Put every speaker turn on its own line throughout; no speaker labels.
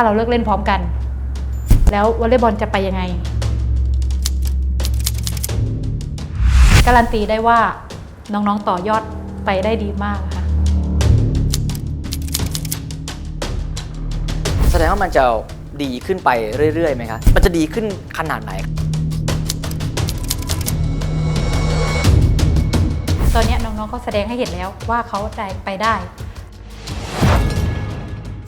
ถ้าเราเลิกเล่นพร้อมกัน แล้ววอลเลย์บอลจะไปยังไง การันตีได้ว่าน้องๆต่อยอดไปได้ดีมากค่ะ
แสดงว่ามันจะดีขึ้นไปเรื่อยๆไหมคะมันจะดีขึ้นขนาดไหน
ตอนเนี้ยน้องๆก็แสดงให้เห็นแล้วว่าเขาใจไปได้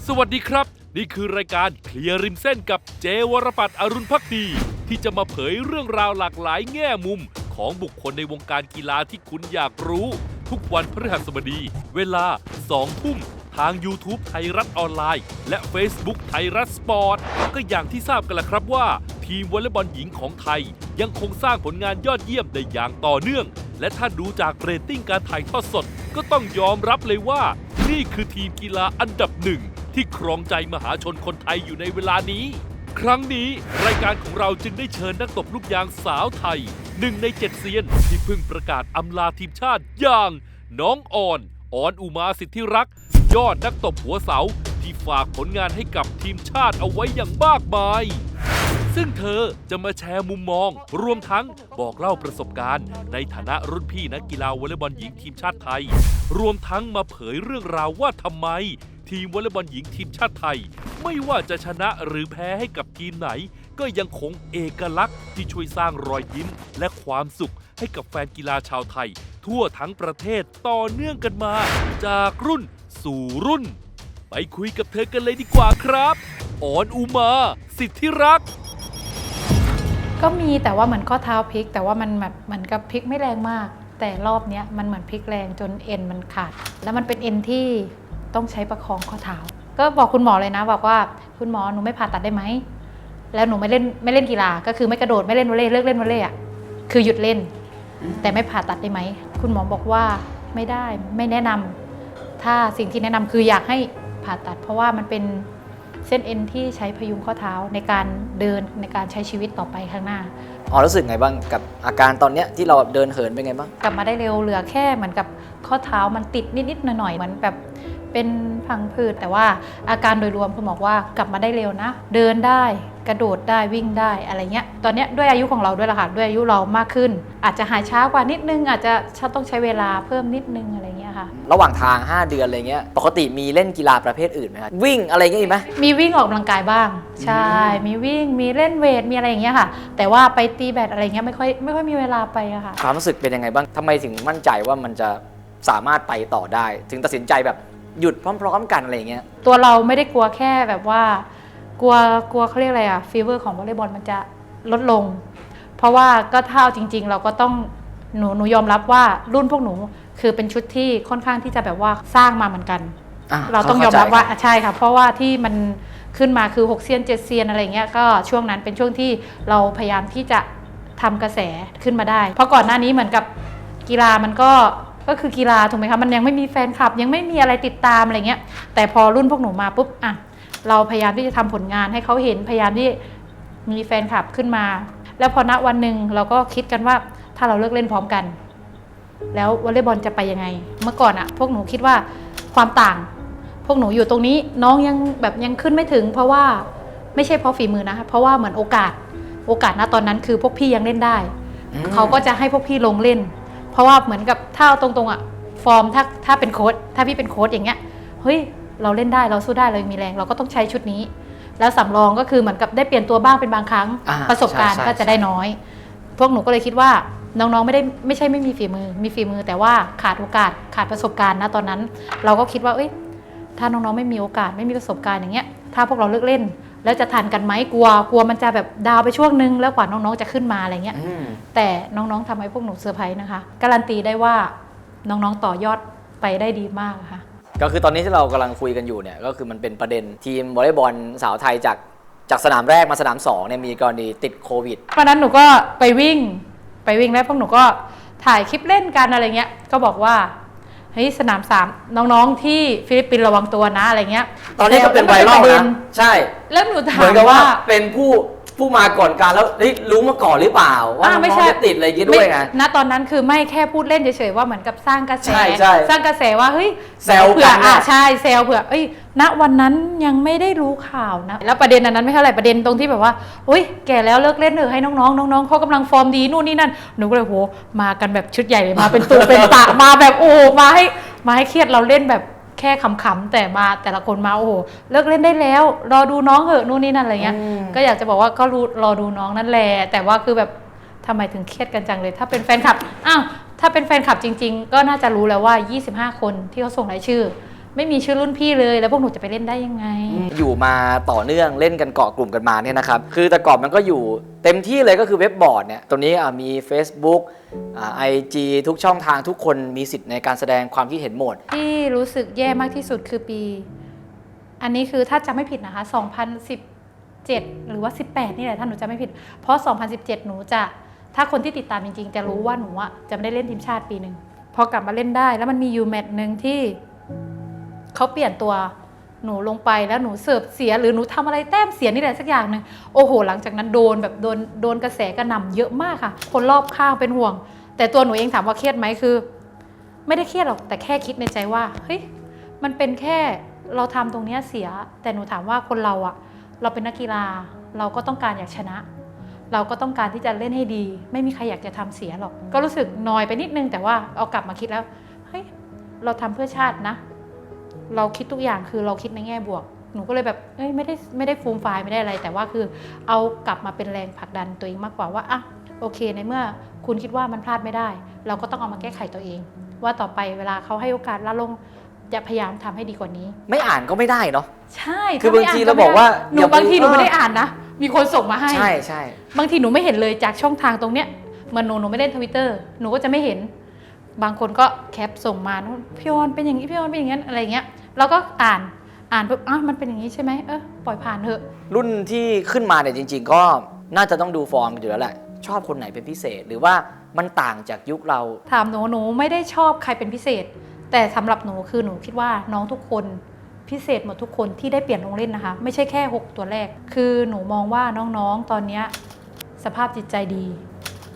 สวัสดีครับ นี่คือรายการเคลียร์ริมเส้นกับเจวรปัตรอรุณพักดี ที่จะมาเผยเรื่องราวหลากหลายแง่มุม ของบุคคลในวงการกีฬาที่คุณอยากรู้ ทุกวันพฤหัสบดี เวลา 2 ทุ่ม ทาง YouTube ไทยรัฐออนไลน์ และ Facebook ไทยรัฐสปอร์ต ก็อย่างที่ทราบกันละครับว่า ทีมวอลเลย์บอลหญิงของไทย ยังคงสร้างผลงานยอดเยี่ยมได้อย่างต่อเนื่อง และถ้าดูจากเรตติ้งการถ่ายทอดสด ก็ต้องยอมรับเลยว่า นี่คือทีมกีฬาอันดับหนึ่ง ที่ครองใจมหาชนคนไทยอยู่ในเวลานี้ ครั้งนี้รายการของเราจึงได้เชิญนักตบลูกยางสาวไทยหนึ่งในเจ็ดเซียน ที่เพิ่งประกาศอำลาทีมชาติอย่าง น้องอ่อนอ่อนอุมาสิทธิรักษ์ยอดนักตบหัวเสาที่ฝากผลงานให้กับทีมชาติเอาไว้อย่างมากมาย ซึ่งเธอจะมาแชร์มุมมอง รวมทั้งบอกเล่าประสบการณ์ ในฐานะรุ่นพี่นักกีฬาวอลเลย์บอลหญิงทีมชาติไทย รวมทั้งมาเผยเรื่องราวว่าทำไม ทีมวอลเลย์บอลหญิงทีมชาติไทย ไม่ว่าจะชนะหรือแพ้ให้กับทีมไหน ก็ยังคงเอกลักษณ์ที่ช่วยสร้างรอยยิ้มและความสุขให้กับแฟนกีฬาชาวไทย ทั่วทั้งประเทศต่อเนื่องกันมา จากรุ่นสู่รุ่น ไปคุยกับเธอกันเลยดีกว่าครับออนอุมา สิทธิรักษ์
ก็มีแต่ว่าเหมือนข้อเท้าพลิก แต่ว่ามันแบบเหมือนกับพลิกไม่แรงมาก แต่รอบเนี้ยมันเหมือนพลิกแรงจนเอ็นมันขาด แล้วมันเป็นเอ็นที่ ต้องใช้ประคองข้อเท้า ก็บอกคุณหมอเลยนะบอกว่าคุณหมอหนูไม่ผ่าตัดได้ไหม แล้วหนูไม่เล่นไม่เล่นกีฬา ก็คือไม่กระโดดไม่เล่นวอลเลย์เลิกเล่นวอลเลย์อะคือหยุดเล่น แต่ไม่ผ่าตัดได้ไหม คุณหมอบอกว่าไม่ได้ไม่แนะนำถ้าสิ่งที่แนะนำคืออยากให้ผ่าตัด เพราะว่ามันเป็นเส้นเอ็นที่ใช้พยุงข้อเท้าในการเดินในการใช้ชีวิตต่อไปข้างหน้า
อ๋อรู้สึกไงบ้างกับอาการตอนเนี้ยที่เราเดินเหินเป็นไงบ้าง
กลับมาได้เร็วเหลือแค่เหมือนกับข้อเท้ามันติดนิดๆหน่อยๆเหมือนแบบ เป็นพังผืดแต่ว่าอาการโดยรวมคุณหมอว่ากลับมาได้เร็วนะ เดินได้กระโดดได้วิ่งได้อะไรเงี้ยตอนเนี้ยด้วยอายุของเราด้วยละค่ะด้วยอายุเรามากขึ้น อาจจะหายช้ากว่านิดนึง อาจจะต้องใช้เวลาเพิ่มนิดนึงอะไรเงี้ยค่ะ
ระหว่างทาง 5 เดือนอะไรเงี้ยปกติมีเล่นกีฬาประเภทอื่นไหมครับวิ่งอะไรเงี้ยมีไหม
มีวิ่งออกกำลังกายบ้าง ใช่ มีวิ่งมีเล่นเวทมีอะไรอย่างเงี้ยค่ะ แต่ว่าไปตีแบดอะไรเงี้ยไม่ค่อยไม่ค่อยมีเวลาไปอะค่ะ
ความรู้สึกเป็นยังไงบ้างทำไมถึงมั่นใจว่ามันจะสามารถไปต่อได้ ถึงตัดสินใจแบบ หยุดพร้อม ๆ กันอะไรเงี้ย
ตัวเราไม่ได้กลัวแค่แบบว่า กลัวกลัวเขาเรียกอะไรอะฟีเวอร์ของวอลเลย์บอลมันจะลดลง เพราะว่าก็ถ้าเอาจริง ๆ เราก็ต้องหนูหนูยอมรับว่ารุ่นพวกหนูคือเป็นชุดที่ค่อนข้างที่จะแบบว่าสร้างมาเหมือนกัน
อะ
เราต้องยอมรับ
เข้าใจ
ว่าอะใช่ค่ะ เพราะว่าที่มันขึ้นมาคือ6เซียน7เซียนอะไรเงี้ยก็ช่วงนั้นเป็นช่วงที่เราพยายามที่จะทำกระแสขึ้นมาได้ เพราะก่อนหน้านี้เหมือนกับกีฬามันก็ ก็คือกีฬาถูกไหมคะมันยังไม่มีแฟนคลับ ยังไม่มีอะไรติดตามอะไรเงี้ยแต่พอรุ่นพวกหนูมาปุ๊บอะเราพยายามที่จะทำผลงานให้เขาเห็นพยายามที่มีแฟนคลับขึ้นมา แล้วพอณวันหนึ่งเราก็คิดกันว่าถ้าเราเลิกเล่นพร้อมกัน แล้ววอลเลย์บอลจะไปยังไง เมื่อก่อนอะพวกหนูคิดว่าความต่าง พวกหนูอยู่ตรงนี้น้องยังแบบยังขึ้นไม่ถึง เพราะว่าไม่ใช่เพราะฝีมือนะคะเพราะว่าเหมือนโอกาสโอกาสณตอนนั้นคือพวกพี่ยังเล่นได้
อืม
เขาก็จะให้พวกพี่ลงเล่นเพ ราะว่าเหมือนกับถ้าเอาตรงๆอะฟอร์มถ้าถ้าเป็นโค้ดถ้าพี่เป็นโค้ดอย่างเงี้ยเฮ้ยเราเล่นได้เราสู้ได้เรายังมีแรง เราก็ต้องใช้ชุดนี้ แล้วสำรองก็คือเหมือนกับได้เปลี่ยนตัวบ้างเป็นบางครั้ง
อ่า
ประสบการณ์
ใช่ใช่
ก็จะได้น้อย พวกหนูก็เลยคิดว่าน้องๆไม่ได้ไม่ใช่ไม่มีฝีมือ มีฝีมือแต่ว่าขาดโอกาสขาดประสบการณ์นะตอนนั้น เราก็คิดว่าเอ้ยถ้าน้องๆไม่มีโอกาสไม่มีประสบการณ์อย่างเงี้ยถ้าพวกเราเลิกเล่น แล้วจะทันกันไหมกลัวกลัวมันจะแบบดาวไปช่วงนึงแล้วกว่าน้องๆจะขึ้นมาอะไรเงี้ย
อืม
แต่น้องๆทำให้พวกหนูเซอร์ไพรส์นะคะ การันตีได้ว่าน้องๆต่อยอดไปได้ดีมากค่ะ
ก็คือตอนนี้ที่เรากำลังคุยกันอยู่เนี่ยก็คือมันเป็นประเด็นทีมวอลเลย์บอลสาวไทยจากจากสนามแรกมาสนาม2เนี่ยมีกรณีติดโควิด
วันนั้นหนูก็ไปวิ่งไปวิ่งแล้วพวกหนูก็ถ่ายคลิปเล่นกันอะไรเงี้ยก็บอกว่า เฮ้ยสนามสามน้องๆที่ฟิลิปปินส์ระวังตัวนะอะไรเงี้ย
ตอนนี้ก็เป็นไวรัล
แวก็
นะใช่
แล้วหนูถา
เหมือ
ม
นกับว่า
ว่า
เป็นผู้ ผู้มาก่อนการแล้วเฮ้ยรู้มาก่อนหรือเปล่า ว่า
อ่า
น้
ไม่
อง
ใช่
ๆจะติดอะไรอย่างงี้ด้วยไง
ณตอนนั้นคือไม่แค่พูดเล่นเฉยๆว่าเหมือนกับสร้างกระแส
ใช่ใช่
สร้างกระแสว่าเฮ้ย
แซว
เผื่อ
กัน
อะ
น่ะ
ใช่แซวเผื่อเอ้ย ณวันนั้นยังไม่ได้รู้ข่าวนะ แล้วประเด็นอันนั้นไม่เท่าไหร่ประเด็นตรงที่แบบว่าอุ้ยแก่แล้วเลิกเล่นเถอะให้น้องๆน้องๆเขากำลังฟอร์มดีนู่นนี่นั่นหนูก็เลยโหมากันแบบชุดใหญ่เลยมาเป็นตัวเป็นตะมาแบบโอ้โหมาให้มาให้เครียดเราเล่นแบบ แค่ขำๆแต่มาแต่ละคนมาโอ้โหเลิกเล่นได้แล้ว รอดูน้องเหอะนู่นนี่นั่นอะไรเงี้ย
อืม
ก็อยากจะบอกว่าก็รู้รอดูน้องนั่นแหละแต่ว่าคือแบบทำไมถึงเครียดกันจังเลย ถ้าเป็นแฟนคลับอ้าวถ้าเป็นแฟนคลับจริง ๆ ก็น่าจะรู้แล้วว่า 25 คนที่เขาส่งรายชื่อ ไม่มีชื่อรุ่นพี่เลย แล้วพวกหนูจะไปเล่นได้ยังไง
อยู่มาต่อเนื่องเล่นกันเกาะกลุ่มกันมาเนี่ยนะครับ คือแต่ก่อนมันก็อยู่เต็มที่เลยก็คือเว็บบอร์ดเนี่ยตัวนี้อะมี Facebook ไอจีทุกช่องทางทุกคนมีสิทธิ์ในการแสดงความคิดเห็นหมด
ที่รู้สึกแย่มากที่สุดคือปี อันนี้คือถ้าจำไม่ผิดนะคะ 2017 หรือว่า 18 นี่แหละถ้าหนูจำไม่ผิด เพราะ 2017 หนูจะถ้าคนที่ติดตามจริงๆ จะรู้ว่าหนูอะจะไม่ได้เล่นทีมชาติปีหนึ่งพอกลับมาเล่นได้ แล้วมันมีอยู่แมตช์หนึ่งที่ เขาเปลี่ยนตัวหนูลงไปแล้วหนูเสิร์ฟเสียหรือหนูทำอะไรแต้มเสียนี่แหละสักอย่างหนึ่งโอ้โห หลังจากนั้นโดนแบบโดนโดนกระแสกระหน่ำเยอะมากค่ะ คนรอบข้างเป็นห่วง แต่ตัวหนูเองถามว่าเครียดไหมคือ ไม่ได้เครียดหรอกแต่แค่คิดในใจว่าเฮ้ยมันเป็นแค่เราทำตรงนี้เสีย แต่หนูถามว่าคนเราอะเราเป็นนักกีฬาเราก็ต้องการอยากชนะ เราก็ต้องการที่จะเล่นให้ดี ไม่มีใครอยากจะทำเสียหรอก ก็รู้สึกนอยไปนิดนึงแต่ว่าเอากลับมาคิดแล้วเฮ้ยเราทำเพื่อชาตินะ เราคิดทุกอย่างคือเราคิดในแง่บวก หนูก็เลยแบบเอ้ยไม่ได้ไม่ได้ฟูมไฟายไม่ได้อะไร แต่ว่าคือเอากลับมาเป็นแรงผลักดันตัวเองมากกว่าว่าอะโอเคในเมื่อคุณคิดว่ามันพลาดไม่ได้ เราก็ต้องเอามาแก้ไขตัวเอง ว่าต่อไปเวลาเขาให้โอกาสละลงจะพยายามทำให้ดีกว่านี้
ไม่อ่านก็ไม่ได้เนาะ
ใช่
คือบางที
ถ้
เรา
ไม่
บอกว่า
หนู
อย่าไป
บางทีหนู
เออ
ไม่ได้อ่านนะมีคนส่งมาให้
ใช่ใช่
บางทีหนูไม่เห็นเลยจากช่องทางตรงเนี้ยเหมือนหนูหนูไม่เล่นทวิตเตอร์หนูก็จะไม่เห็น บางคนก็แคปส่งมาพี่ออนเป็นอย่างนี้พี่ออนเป็นอย่างนั้นอะไรเงี้ย เราก็อ่านอ่านปุ๊บอ้าวมันเป็นอย่างนี้ใช่ไหมเออปล่อยผ่านเถอะ
รุ่นที่ขึ้นมาเนี่ยจริง ๆ ก็น่าจะต้องดูฟอร์มกันอยู่แล้วแหละ ชอบคนไหนเป็นพิเศษหรือว่ามันต่างจากยุคเรา
ถามหนูหนูไม่ได้ชอบใครเป็นพิเศษ แต่สำหรับหนูคือหนูคิดว่าน้องทุกคนพิเศษหมดทุกคนที่ได้เปลี่ยนลงเล่นนะคะ ไม่ใช่แค่ 6 ตัวแรก คือหนูมองว่าน้องๆตอนเนี้ยสภาพจิตใจดี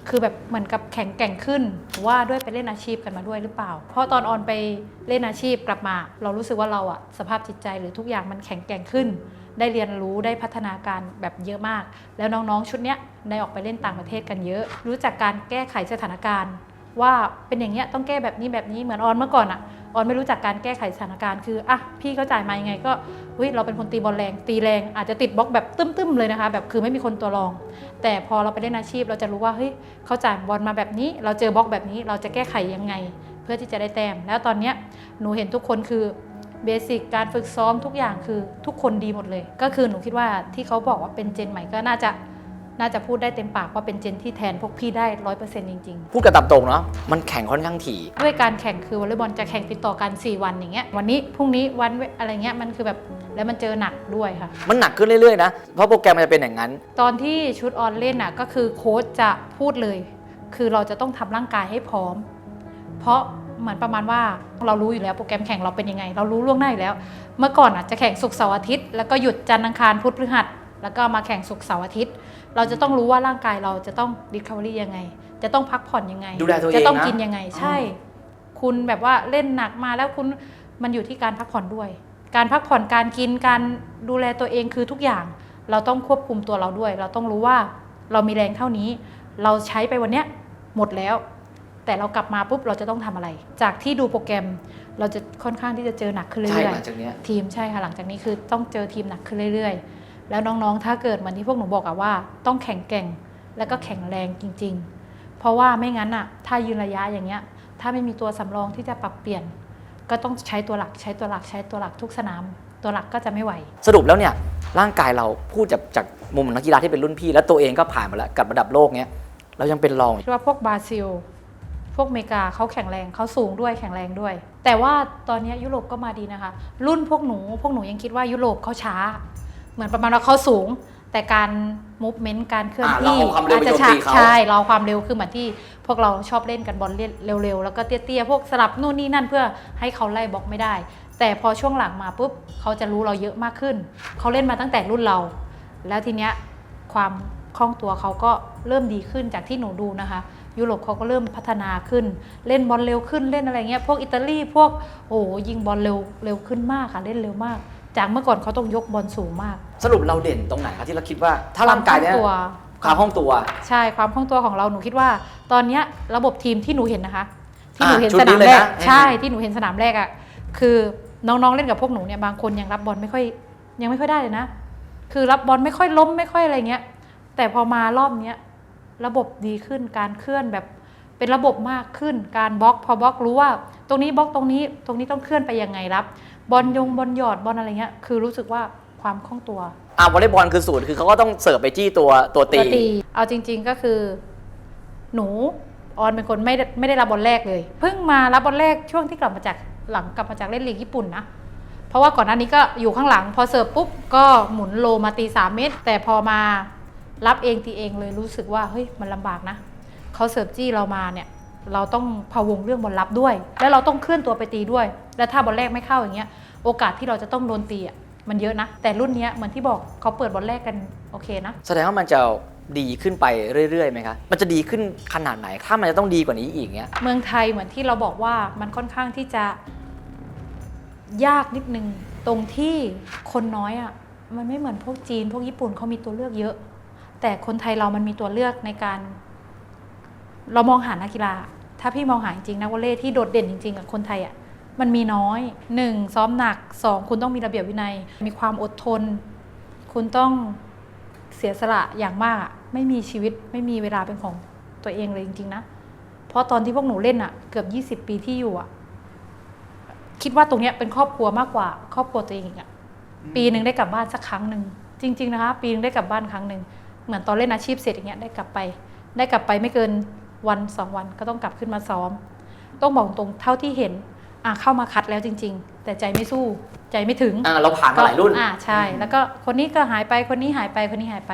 คือแบบเหมือนกับแข็งแกร่งขึ้นว่าด้วยไปเล่นอาชีพกันมาด้วยหรือเปล่า เพราะตอนออนไปเล่นอาชีพกลับมา เรารู้สึกว่าเราอะสภาพจิตใจหรือทุกอย่างมันแข็งแกร่งขึ้น ได้เรียนรู้ได้พัฒนาการแบบเยอะมาก แล้วน้องๆชุดเนี้ยได้ออกไปเล่นต่างประเทศกันเยอะ รู้จักการแก้ไขสถานการณ์ ว่าเป็นอย่างเงี้ยต้องแก้แบบนี้แบบนี้เหมือนออนเมื่อก่อนอะ ออนไม่รู้จักการแก้ไขสถานการณ์คืออะพี่เขาจ่ายมายังไงก็เฮ้ยเราเป็นคนตีบอลแรง ตีแรง อาจจะติดบล็อกแบบตึ้มๆเลยนะคะ แบบคือไม่มีคนตัวรอง แต่พอเราไปเล่นอาชีพเราจะรู้ว่าเฮ้ยเขาจ่ายบอลมาแบบนี้ เราเจอบล็อกแบบนี้เราจะแก้ไขยังไง เพื่อที่จะได้แต้มแล้วตอนเนี้ยหนูเห็นทุกคนคือเบสิกการฝึกซ้อมทุกอย่างคือทุกคนดีหมดเลย ก็คือหนูคิดว่าที่เขาบอกว่าเป็นเจนใหม่ก็น่าจะ น่าจะพูดได้เต็มปากว่าเป็นเจนที่แทนพวกพี่ได้ร้อยเปอร์เซ็นต์จริงๆ
พูดกันตามตรงเนาะมันแข่งค่อนข้างถี่
ด้วยการแข่งคือวอลเลย์บอลจะแข่งติดต่อกัน 4 วันอย่างเงี้ยวันนี้พรุ่งนี้วันอะไรเงี้ยมันคือแบบแล้วมันเจอหนักด้วยค่ะ
มันหนักขึ้นเรื่อยๆนะ เพราะโปรแกรมมันจะเป็นอย่างนั้น
ตอนที่ชุดออนเล่นน่ะก็คือโค้ชจะพูดเลย คือเราจะต้องทำร่างกายให้พร้อม เพราะเหมือนประมาณว่าเรารู้อยู่แล้วโปรแกรมแข่งเราเป็นยังไง เรารู้ล่วงหน้าอยู่แล้ว เมื่อก่อนอะจะแข่งศุกร์เสาร์อาทิตย์แล้วก็หยุดจันทร์อังคารพุธพฤหัส แล้วก็มาแข่งศุกร์เสาร์อาทิตย์ เราจะต้องรู้ว่าร่างกายเราจะต้องรีคา v รี่ยังไง จะต้องพักผ่อนยังไง
ดูแลตัวเอง
จะต้อง
นะ
กินยังไง ใช่ คุณแบบว่าเล่นหนักมาแล้วคุณมันอยู่ที่การพักผ่อนด้วย การพักผ่อนการกินการดูแลตัวเองคือทุกอย่าง เราต้องควบคุมตัวเราด้วย เราต้องรู้ว่าเรามีแรงเท่านี้ เราใช้ไปวันเนี้ยหมดแล้ว แต่เรากลับมาปุ๊บเราจะต้องทำอะไร จากที่ดูโปรแกรมเราจะค่อนข้างที่จะเจอหนักขึ้น
ใช่
เรื่อย
หลังจากเนี้ย
ๆทีมใช่ค่ะหลังจากนี้คือต้องเจอทีมหนักขึ้นเรื่อยๆ แล้วน้องๆ ถ้าเกิดเหมือนที่พวกหนูบอกอะว่า ต้องแข็งแกร่งแล้วก็แข็งแรงจริง ๆ เพราะว่าไม่งั้นอะถ้ายืนระยะอย่างเงี้ย ถ้าไม่มีตัวสำรองที่จะปรับเปลี่ยน ก็ต้องใช้ตัวหลักใช้ตัวหลักใช้ตัวหลักทุกสนาม ตัวหลักก็จะไม่ไหว
สรุปแล้วเนี่ยร่างกายเราพูดจากจากมุมนักกีฬาที่เป็นรุ่นพี่ แล้วตัวเองก็ผ่านมาแล้วกับระดับโลกเนี้ยเรายังเป็นรอง
คิดว่าพวกบราซิล พวกอเมริกาเขาแข็งแรงเขาสูงด้วยแข็งแรงด้วย แต่ว่าตอนนี้ยุโรปก็มาดีนะคะ รุ่นพวกหนู พวกหนูยังคิดว่ายุโรปเขาช้า เหมือนประมาณว่าเขาสูง แต่การมูฟเมนต์การเคลื่อน
อ่าเรา
ที่
เอาความเร็วไป
จะ
โจม
ช้า
ตีเขา
ใช่เราเอาความเร็วคือเหมือนที่พวกเราชอบเล่นกันบอลเล่นเร็วๆ แล้วก็เตี้ยๆ พวกสลับนู่นนี่นั่นเพื่อให้เขาไล่บล็อกไม่ได้ แต่พอช่วงหลังมาปุ๊บเขาจะรู้เราเยอะมากขึ้น เขาเล่นมาตั้งแต่รุ่นเรา แล้วทีเนี้ยโความคล่องตัวเขาก็เริ่มดีขึ้นจากที่หนูดูนะคะ ยุโรปเขาก็เริ่มพัฒนาขึ้น เล่นบอลเร็วขึ้นเล่นอะไรเงี้ยพวกอิตาลีพวกโอ้โหยิงบอลเร็วเร็วขึ้นมากค่ะเล่นเร็วมาก จากเมื่อก่อนเขาต้องยกบอลสูงมาก
สรุปเราเด่นตรงไหนครับที่เราคิดว่า ถ้าร่างกายเนี่ย
ความคล่องตัว
ความห้องตัว
ใช่ความคล่องตัวของเราหนูคิดว่า ตอนเนี้ยระบบทีมที่หนูเห็นนะคะ ที่หนู
อ่า
เห็น
ชุด
ส
นี้
นาม
เลย
แร
นะ
ก
อืม
ใช่ที่หนูเห็นสนามแรกอะ่ะคือน้องๆเล่นกับพวกหนูเนี่ยบางคนยังรับบอลไม่ค่อยยังไม่ค่อยได้เลยนะ คือรับบอลไม่ค่อยล้มไม่ค่อยอะไรเงี้ย แต่พอมารอบเนี้ยระบบดีขึ้นการเคลื่อนแบบเป็นระบบมากขึ้นการบล็อก พอบล็อกรู้ว่า ตรงนี้บล็อกตรงนี้ตรงนี้ต้องเคลื่อนไปยังไงรับ บอลยงบอลหยอดบอลอะไรเงี้ยคือรู้สึกว่าความคล่องตัว
อ่าวอลเลย์บอลคือศูนย์คือเขาก็ต้องเสิร์ฟไปจี้ตัวตัวตี
ปกติเอาจริง ๆก็คือ หนูออนเป็นคนไม่ได้ไม่ได้รับบอลแรกเลย เพิ่งมารับบอลแรกช่วงที่กลับมาจากหลังกลับมาจากเล่นลีกญี่ปุ่นนะ เพราะว่าก่อนหน้านี้ก็อยู่ข้างหลัง พอเสิร์ฟปุ๊บก็หมุนโลมาตีสามเมตร แต่พอมารับเองตีเองเลยรู้สึกว่าเฮ้ยมันลำบากนะเขาเสิร์ฟจี้เรามาเนี่ย เราต้องพะวงเรื่องบอลรับด้วย แล้วเราต้องเคลื่อนตัวไปตีด้วย แล้วถ้าบอลแรกไม่เข้าอย่างเงี้ยโอกาสที่เราจะต้องโดนตีอะมันเยอะนะ แต่รุ่นเนี้ยเหมือนที่บอกเขาเปิดบอลแรกกันโอเคนะ
แสดงว่ามันจะดีขึ้นไปเรื่อยๆไหมครับมันจะดีขึ้นขนาดไหน ถ้ามันจะต้องดีกว่านี้อีกเนี้ย
เมืองไทยเหมือนที่เราบอกว่ามันค่อนข้างที่จะยากนิดนึง ตรงที่คนน้อยอะ่ะมันไม่เหมือนพวกจีน พวกญี่ปุ่นเขามีตัวเลือกเยอะ แต่คนไทยเรามันมีตัวเลือกในการ เรามองหานักกีฬา ถ้าพี่มองหาจริงๆนักวอลเลย์ที่โดดเด่นจริงๆกับคนไทยอะ่ะมันมีน้อยหนึ่งซ้อมหนักสองคุณต้องมีระเบียบวินัย มีความอดทน คุณต้องเสียสละอย่างมากไม่มีชีวิตไม่มีเวลาเป็นของตัวเองเลยจริงๆนะ เพราะตอนที่พวกหนูเล่นอะเกือบ 20 ปีที่อยู่อะคิดว่าตรงเนี้ยเป็นครอบครัวมากกว่า ครอบครัวตัวเองอีกอะปีหนึ่งได้กลับบ้านสักครั้งหนึ่งจริง ๆ นะคะ ปีนึงได้กลับบ้านครั้งหนึ่งเหมือนตอนเล่นอาชีพเสร็จอย่างเงี้ยได้กลับไป ได้กลับไปไม่เกิน วันสองวันก็ต้องกลับขึ้นมาซ้อม ต้องบอกตรงเท่าที่เห็นอะเข้ามาคัดแล้วจริง ๆ แต่ใจไม่สู้ใจไม่ถึง
อ่าเราผ่านมาหลายรุ่น
อ่าใช่ แล้วก็คนนี้ก็หายไปคนนี้หายไปคนนี้หายไป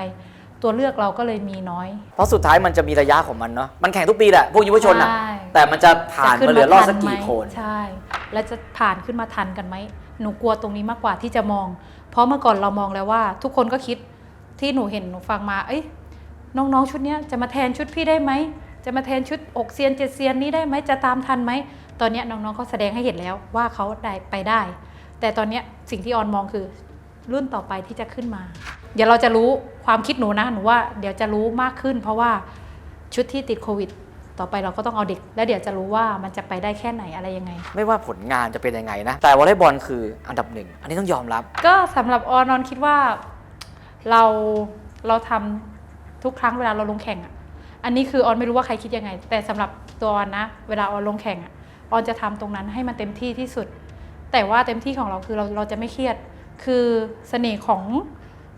ตัวเลือกเราก็เลยมีน้อย
เพราะสุดท้ายมันจะมีระยะของมันเนาะมันแข่งทุกปีแหละพวกยุวชนอะ
ใช่
แต่มันจะผ่าน
จะขึ้
มาเหลือรอดสัก
ทั
กี่
ไหม
คน
ใช่ แล้วจะผ่านขึ้นมาทันกันไหมหนูกลัวตรงนี้มากกว่าที่จะมอง เพราะเมื่อก่อนเรามองแล้วว่า ทุกคนก็คิดที่หนูเห็นหนูฟังมา เอ้ยน้องๆชุดเนี้ยจะมาแทนชุดพี่ได้ไหม จะมาแทนชุดอกเซียนเจ็ดเซียนนี้ได้ไหมจะตามทันไหม ตอนเนี้ยน้องๆเขาแสดงให้เห็นแล้วว่าเขาได้ไปได้ แต่ตอนเนี้ยสิ่งที่ออนมองคือรุ่นต่อไปที่จะขึ้นมา เดี๋ยวเราจะรู้ความคิดหนูนะหนูว่าเดี๋ยวจะรู้มากขึ้น เพราะว่าชุดที่ติดโควิด ต่อไปเราก็ต้องเอาเด็ก แล้วเดี๋ยวจะรู้ว่ามันจะไปได้แค่ไหนอะไรยังไง
ไม่ว่าผลงานจะเป็นยังไงนะ แต่วอลเลย์บอลคืออันดับหนึ่งอันนี้ต้องยอมรับ
ก็สำหรับออนออนคิดว่าเราเราทำทุกครั้งเวลาเราลงแข่งอะ อันนี้คือออนไม่รู้ว่าใครคิดยังไง แต่สำหรับตัวออนนะ เวลาออนลงแข่งอะออนจะทำตรงนั้นให้มันเต็มที่ที่สุด แต่ว่าเต็มที่ของเราคือเราเราจะไม่เครียด คือเสน่ห์ของ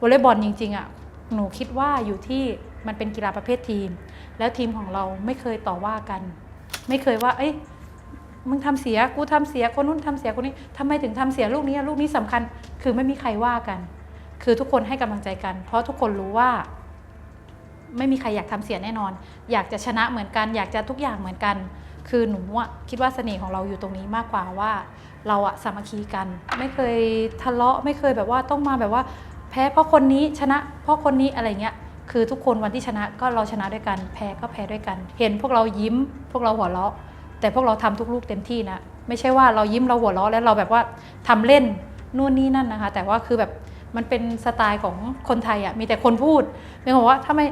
วอลเลย์บอลจริงๆอะหนูคิดว่าอยู่ที่มันเป็นกีฬาประเภททีม แล้วทีมของเราไม่เคยต่อว่ากัน ไม่เคยว่า เอ้ยมึงทำเสียกูทำเสียคนนู้นทำเสียคนนี้ทำไมถึงทำเสียลูกนี้ลูกนี้สำคัญ คือไม่มีใครว่ากัน คือทุกคนให้กำลังใจกัน เพราะทุกคนรู้ว่า ไม่มีใครอยากทำเสียแน่นอน อยากจะชนะเหมือนกัน อยากจะทุกอย่างเหมือนกัน คือหนูอะคิดว่าเสน่ห์ของเราอยู่ตรงนี้มากกว่าว่า เราอะสามัคคีกัน ไม่เคยทะเลาะไม่เคยแบบว่าต้องมาแบบว่า แพ้เพราะคนนี้ชนะ เพราะคนนี้อะไรเงี้ยคือทุกคนวันที่ชนะก็เราชนะด้วยกัน แพ้ก็แพ้ด้วยกัน เห็นพวกเรายิ้ม พวกเราหัวเราะ แต่พวกเราทำทุกลูกเต็มที่นะไม่ใช่ว่าเรายิ้มเราหัวเราะแล้วเราแบบว่าทำเล่นนู่นนี่นั่นนะคะ แต่ว่าคือแบบมันเป็นสไตล์ของคนไทยอะ่ะมีแต่คนพูดเป็นบอกว่าทำไม่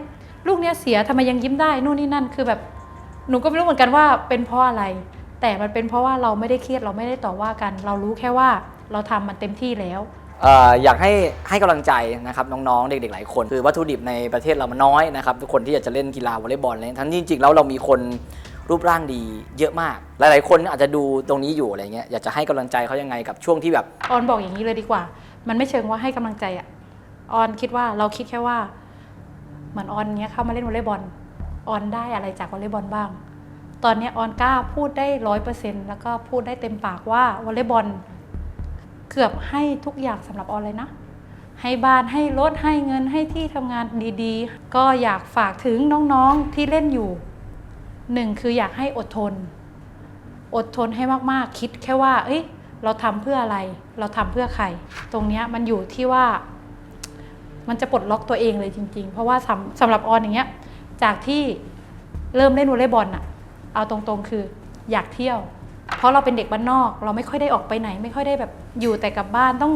ลูกเนี้ยเสียทำไมยังยิ้มได้นู่นนี่นั่นคือแบบหนูก็ไม่รู้เหมือนกันว่าเป็นเพราะอะไร แต่มันเป็นเพราะว่าเราไม่ได้เครียดเราไม่ได้ต่อว่ากัน เรารู้แค่ว่าเราทำมันเต็มที่แล้ว
เอ่ออยากให้ให้กำลังใจนะครับน้องๆ เด็กๆ หลายคน คือวัตถุดิบในประเทศเรามันน้อยนะครับทุกคนที่อยากจะเล่นกีฬาวอลเลย์บอลเลยทั้งที่จริงๆแล้วเรามีคนรูปร่างดีเยอะมาก หลายๆ คนอาจจะดูตรงนี้อยู่อะไรเงี้ยอยากจะให้กำลังใจเขายังไงกับช่วงที่แบบ
ออนบอกอย่างนี้เลยดีกว่า มันไม่เชิงว่าให้กำลังใจอะออนคิดว่าเราคิดแค่ว่า เหมือนออนเนี้ยเข้ามาเล่นวอลเลย์บอลออนได้อะไรจากวอลเลย์บอลบ้าง ตอนนี้ออนกล้าพูดได้ร้อยเปอร์เซ็นต์แล้วก็พูดได้เต็มปากว่าวอลเลย์บอลเกือบให้ทุกอย่างสำหรับออนเลยนะ ให้บ้านให้รถให้เงินให้ที่ทำงานดีๆ ก็อยากฝากถึงน้องๆที่เล่นอยู่หนึ่งคืออยากให้อดทน อดทนให้มากๆคิดแค่ว่า เอ้ยเราทำเพื่ออะไร เราทำเพื่อใคร ตรงนี้มันอยู่ที่ว่า มันจะปลดล็อกตัวเองเลยจริง ๆ เพราะว่าสำสำหรับออนอย่างเงี้ย จากที่เริ่มเล่นวอลเลย์บอลอะเอาตรงๆคืออยากเที่ยว เพราะเราเป็นเด็กบ้านนอก เราไม่ค่อยได้ออกไปไหน ไม่ค่อยได้แบบอยู่แต่กับบ้านต้อง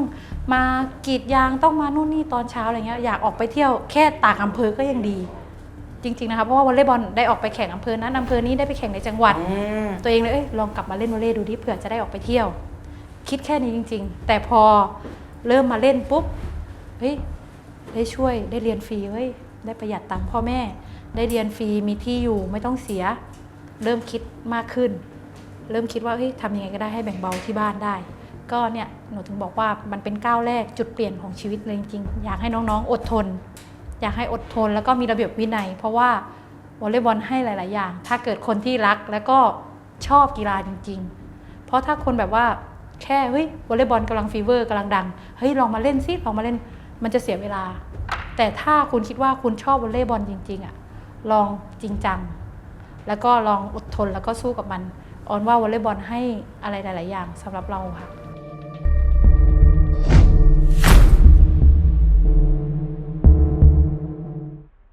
มากรีดยางต้องมานู่นนี่ตอนเช้าอะไรเงี้ยอยากออกไปเที่ยวแค่ต่างอำเภอก็ยังดี จริงๆนะคะเพราะว่าวอลเลย์บอลได้ออกไปแข่งอำเภอนั้นอำเภอนี้ได้ไปแข่งในจังหวัด
อืม
ตัวเองเลยเอ้ยลองกลับมาเล่นวอลเลย์ดูดิเผื่อจะได้ออกไปเที่ยว คิดแค่นี้จริง ๆ แต่พอเริ่มมาเล่นปุ๊บเฮ้ย ได้ช่วยได้เรียนฟรีเฮ้ยได้ประหยัดตังค์พ่อแม่ ได้เรียนฟรีมีที่อยู่ไม่ต้องเสีย เริ่มคิดมากขึ้น เริ่มคิดว่าเฮ้ยทำยังไงก็ได้ให้แบ่งเบาที่บ้านได้ ก็เนี่ยหนูถึงบอกว่ามันเป็นก้าวแรกจุดเปลี่ยนของชีวิตเลยจริงๆอยากให้น้องๆ อดทน อยากให้อดทนแล้วก็มีระเบียบวินัย เพราะว่าวอลเลย์บอลให้หลาย ๆ อย่าง ถ้าเกิดคนที่รักแล้วก็ชอบกีฬาจริง ๆ เพราะถ้าคนแบบว่าแค่เฮ้ยวอลเลย์บอลกำลังฟีเวอร์กำลังดังเฮ้ยลองมาเล่นสิลองมาเล่น มันจะเสียเวลา แต่ถ้าคุณคิดว่าคุณชอบวอลเลย์บอลจริงๆอะลองจริงจัง แล้วก็ลองอดทนแล้วก็สู้กับมันออนว่าวอลเลย์บอลให้อะไรหลาย ๆ อย่างสำหรับเราค่ะ